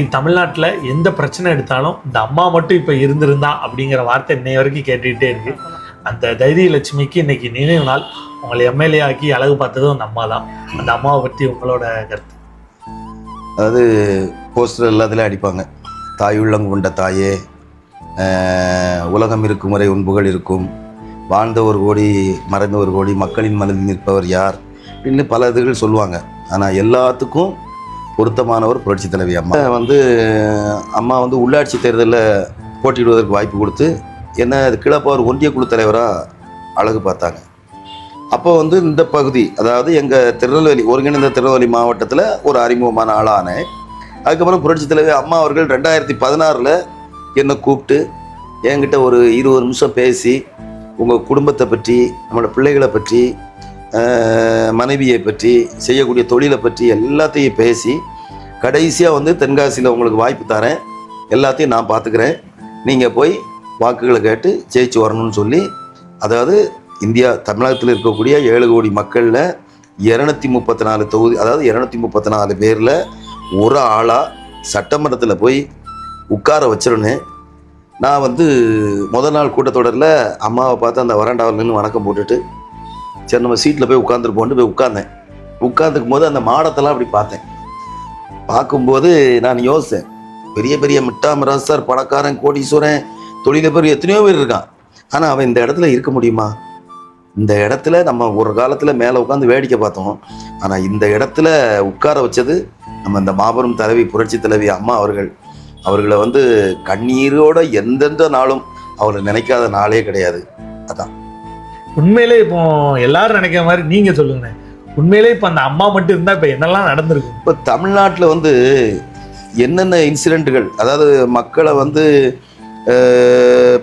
தமிழ்நாட்டில் எந்த பிரச்சனை எடுத்தாலும் இந்த அம்மா மட்டும் இப்போ இருந்திருந்தா அப்படிங்கிற வார்த்தை இன்னைய வரைக்கும் கேட்டுக்கிட்டே இருக்கு. அந்த தைரிய லட்சுமிக்கு இன்னைக்கு நினைவு நாள். உங்களை எம்எல்ஏ ஆக்கி அழகு பார்த்ததும் அந்த அம்மா தான். அந்த அம்மாவை பற்றி உங்களோட கருத்து? அதாவது போஸ்டர் எல்லாத்துலேயும் அடிப்பாங்க. தாய் உள்ளங்கு கொண்ட தாயே உலகம் இருக்கும் வரை உண்புகள் இருக்கும். வாழ்ந்த ஒரு கோடி மறைந்த ஒரு கோடி மக்களின் மனதில் நிற்பவர் யார்? அப்படின்னு பல இதுகள் சொல்லுவாங்க. ஆனால் எல்லாத்துக்கும் பொருத்தமானவர் புரட்சி தலைவி அம்மா. வந்து அம்மா வந்து உள்ளாட்சி தேர்தலில் போட்டியிடுவதற்கு வாய்ப்பு கொடுத்து என்ன கிளப்பாவர் ஒன்றிய குழு தலைவராக அழகு பார்த்தாங்க. அப்போ வந்து இந்த பகுதி அதாவது எங்கள் திருநெல்வேலி ஒருங்கிணைந்த திருநெல்வேலி மாவட்டத்தில் ஒரு அறிமுகமான ஆளானேன் அதுக்கப்புறம் புரட்சி தலைவி அம்மா அவர்கள் ரெண்டாயிரத்தி பதினாறில் என்னை கூப்பிட்டு என்கிட்ட ஒரு இருபது நிமிஷம் பேசி உங்கள் குடும்பத்தை பற்றி நம்மளோட பிள்ளைகளை பற்றி மனைவியை பற்றி செய்யக்கூடிய தொழிலை பற்றி எல்லாத்தையும் பேசி கடைசியாக வந்து தென்காசியில் உங்களுக்கு வாய்ப்பு தரேன். எல்லாத்தையும் நான் பார்த்துக்கிறேன் நீங்கள் போய் வாக்குகளை கேட்டு ஜெயிச்சு வரணும்னு சொல்லி அதாவது இந்தியா தமிழகத்தில் இருக்கக்கூடிய ஏழு கோடி மக்களில் இரநூத்தி முப்பத்தி நாலு தொகுதி அதாவது இரநூத்தி முப்பத்தி நாலு பேரில் ஒரு ஆளாக சட்டமன்றத்தில் போய் உட்கார வச்சிருந்தேன் நான் வந்து முதல் நாள் கூட்டத்தொடரில் அம்மாவை பார்த்து அந்த வராண்டாவில் நின்று வணக்கம் போட்டுட்டு சரி நம்ம சீட்டில் போய் உட்காந்துருப்போம்னு போய் உட்காந்தேன் உட்காந்துக்கும் போது அந்த மாடத்தெல்லாம் அப்படி பார்த்தேன். பார்க்கும்போது நான் யோசித்தேன் பெரிய பெரிய மிட்டாமராசர் பணக்காரன் கோடீஸ்வரன் தொழிலதிபர் எத்தனையோ பேர் இருக்கான். ஆனால் அவன் இந்த இடத்துல இருக்க முடியுமா? இந்த இடத்துல நம்ம ஒரு காலத்தில் மேலே உட்காந்து வேடிக்கை பார்த்தோம். ஆனால் இந்த இடத்துல உட்கார வச்சது நம்ம இந்த மாபெரும் தலைவி புரட்சி தலைவி அம்மா அவர்கள். அவர்களை வந்து கண்ணீரோட எந்தெந்த நாளும் அவரை நினைக்காத நாளே கிடையாது. அதான். உண்மையிலே இப்போ எல்லாரும் நினைக்கிற மாதிரி நீங்க சொல்லுங்க உண்மையிலே இப்போ அந்த அம்மா மட்டும் இருந்தா இப்போ என்னெல்லாம் நடந்திருக்கு? இப்போ தமிழ்நாட்டில் வந்து என்னென்ன இன்சிடெண்ட்டுகள் அதாவது மக்களை வந்து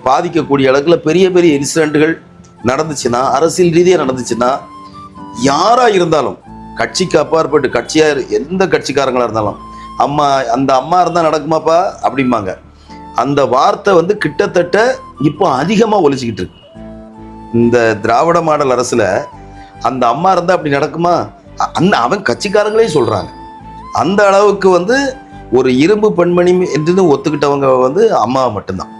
பாதிக்கக்கூடிய அளவுக்குல பெரிய பெரிய இன்சிடெண்ட்டுகள் நடந்துச்சுன்னா அரசியல் ரீதியாக நடந்துச்சுன்னா யாராக இருந்தாலும் கட்சிக்கு அப்பாற்பட்டு கட்சியாக எந்த கட்சிக்காரங்களாக இருந்தாலும் அம்மா அந்த அம்மா இருந்தால் நடக்குமாப்பா? அப்படிம்பாங்க. அந்த வார்த்தை வந்து கிட்டத்தட்ட இப்போ அதிகமாக ஒழிச்சிக்கிட்டு இருக்கு. இந்த திராவிட மாடல் அரசில் அந்த அம்மா இருந்தால் அப்படி நடக்குமா? அந்த அவன் கட்சிக்காரங்களே சொல்கிறாங்க அந்த அளவுக்கு வந்து ஒரு இரும்பு பெண்மணி என்று ஒத்துக்கிட்டவங்க வந்து அம்மா மட்டும்தான்.